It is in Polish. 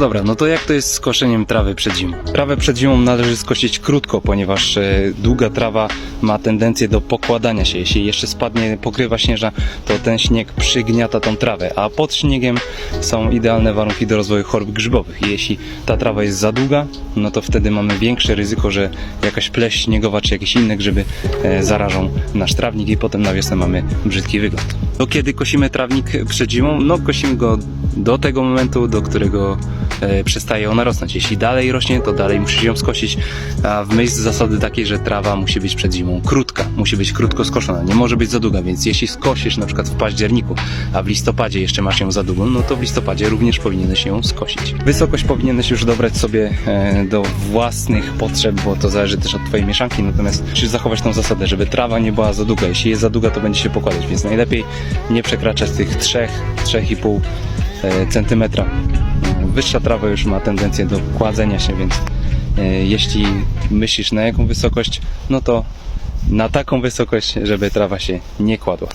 Dobra, no to jak to jest z koszeniem trawy przed zimą? Trawę przed zimą należy skosić krótko, ponieważ e, długa trawa ma tendencję do pokładania się. Jeśli jeszcze spadnie pokrywa śnieżna, to ten śnieg przygniata tą trawę, a pod śniegiem są idealne warunki do rozwoju chorób grzybowych. Jeśli ta trawa jest za długa, no to wtedy mamy większe ryzyko, że jakaś pleść śniegowa czy jakieś inne grzyby e, zarażą nasz trawnik i potem na wiosnę mamy brzydki wygląd. To kiedy kosimy trawnik przed zimą? No kosimy go do tego momentu, do którego przestaje ona rosnąć. Jeśli dalej rośnie, to dalej musisz ją skosić, a w myśl zasady takiej, że trawa musi być przed zimą krótka, musi być krótko skoszona, nie może być za długa, więc jeśli skosisz na przykład w październiku, a w listopadzie jeszcze masz ją za długą, no to w listopadzie również powinieneś ją skosić. Wysokość powinieneś już dobrać sobie e, do własnych potrzeb, bo to zależy też od twojej mieszanki, natomiast musisz zachować tą zasadę, żeby trawa nie była za długa. Jeśli jest za długa, to będzie się pokładać, więc najlepiej nie przekraczać tych 3, 3,5 e, centymetra. Wyższa trawa już ma tendencję do kładzenia się, więc e, jeśli myślisz na jaką wysokość, no to na taką wysokość, żeby trawa się nie kładła.